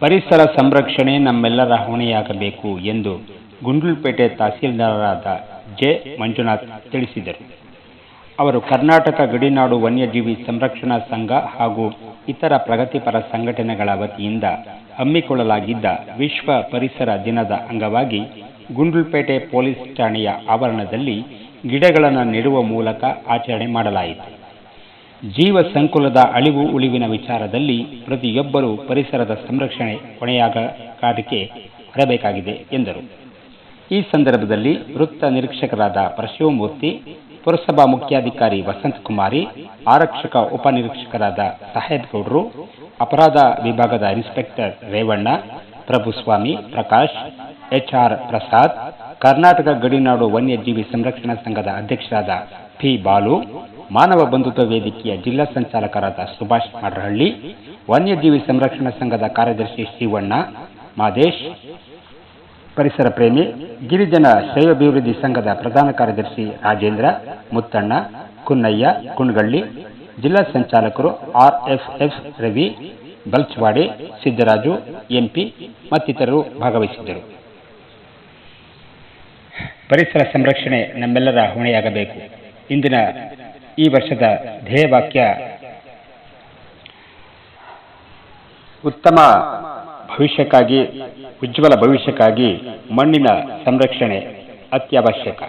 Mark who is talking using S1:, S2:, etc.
S1: ಪರಿಸರ ಸಂರಕ್ಷಣೆ ನಮ್ಮೆಲ್ಲರ ಹೊಣೆಯಾಗಬೇಕು ಎಂದು ಗುಂಡ್ಲುಪೇಟೆ ತಹಸೀಲ್ದಾರರಾದ ಜೆ. ಮಂಜುನಾಥ್ ತಿಳಿಸಿದರು. ಅವರು ಕರ್ನಾಟಕ ಗಡಿನಾಡು ವನ್ಯಜೀವಿ ಸಂರಕ್ಷಣಾ ಸಂಘ ಹಾಗೂ ಇತರ ಪ್ರಗತಿಪರ ಸಂಘಟನೆಗಳ ವತಿಯಿಂದ ಹಮ್ಮಿಕೊಳ್ಳಲಾಗಿದ್ದ ವಿಶ್ವ ಪರಿಸರ ದಿನದ ಅಂಗವಾಗಿ ಗುಂಡ್ಲುಪೇಟೆ ಪೊಲೀಸ್ ಠಾಣೆಯ ಆವರಣದಲ್ಲಿ ಗಿಡಗಳನ್ನು ನೆಡುವ ಮೂಲಕ ಆಚರಣೆ ಮಾಡಲಾಯಿತು. ಜೀವ ಸಂಕುಲದ ಅಳಿವು ಉಳಿವಿನ ವಿಚಾರದಲ್ಲಿ ಪ್ರತಿಯೊಬ್ಬರೂ ಪರಿಸರದ ಸಂರಕ್ಷಣೆ ಹೊಣೆಯಾಗಾರಿಕೆ ಹೊರಬೇಕಾಗಿದೆ, ಎಂದರು. ಈ ಸಂದರ್ಭದಲ್ಲಿ ವೃತ್ತ ನಿರೀಕ್ಷಕರಾದ ಪರಶಿವಮೂರ್ತಿ ಪುರಸಭಾ ಮುಖ್ಯಾಧಿಕಾರಿ ವಸಂತ್ ಕುಮಾರಿ ಆರಕ್ಷಕ ಉಪನಿರೀಕ್ಷಕರಾದ ಸಾಹೇಬ್ ಗೌಡ್ರು ಅಪರಾಧ ವಿಭಾಗದ ಇನ್ಸ್ಪೆಕ್ಟರ್ ರೇವಣ್ಣ, ಪ್ರಭುಸ್ವಾಮಿ ಪ್ರಕಾಶ್, ಎಚ್ಆರ್ ಪ್ರಸಾದ್, ಕರ್ನಾಟಕ ಗಡಿನಾಡು ವನ್ಯಜೀವಿ ಸಂರಕ್ಷಣಾ ಸಂಘದ ಅಧ್ಯಕ್ಷರಾದ ಪಿ ಬಾಲು ಮಾನವ ಬಂಧುತ್ವ ವೇದಿಕೆಯ ಜಿಲ್ಲಾ ಸಂಚಾಲಕರಾದ ಸುಭಾಷ್ ಮಾಡ್ರಹಳ್ಳಿ ವನ್ಯಜೀವಿ ಸಂರಕ್ಷಣಾ ಸಂಘದ ಕಾರ್ಯದರ್ಶಿ ಶಿವಣ್ಣ ಮಾದೇಶ್, ಪರಿಸರ ಪ್ರೇಮಿ, ಗಿರಿಜನ ಶ್ರೇಯೋಭಿವೃದ್ಧಿ ಸಂಘದ ಪ್ರಧಾನ ಕಾರ್ಯದರ್ಶಿ ರಾಜೇಂದ್ರ, ಮುತ್ತಣ್ಣ, ಕುನ್ನಯ್ಯ, ಕುಣಗಳ್ಳಿ, ಜಿಲ್ಲಾ ಸಂಚಾಲಕರು ಆರ್ಎಫ್ಎಫ್ ರವಿ, ಬಲ್ಚ್ವಾಡೆ, ಸಿದ್ದರಾಜು ಎಂಪಿ ಮತ್ತಿತರರು ಭಾಗವಹಿಸಿದ್ದರು. ಪರಿಸರ ಸಂರಕ್ಷಣೆ ನಮ್ಮೆಲ್ಲರ ಹೊಣೆಯಾಗಬೇಕು. ಇಂದಿನ ಈ ವರ್ಷದ ಧ್ಯೇಯವಾಕ್ಯ. ಉತ್ತಮ ಭವಿಷ್ಯಕ್ಕಾಗಿ ಉಜ್ವಲ ಭವಿಷ್ಯಕ್ಕಾಗಿ ಮಣ್ಣಿನ ಸಂರಕ್ಷಣೆ ಅತ್ಯವಶ್ಯಕ.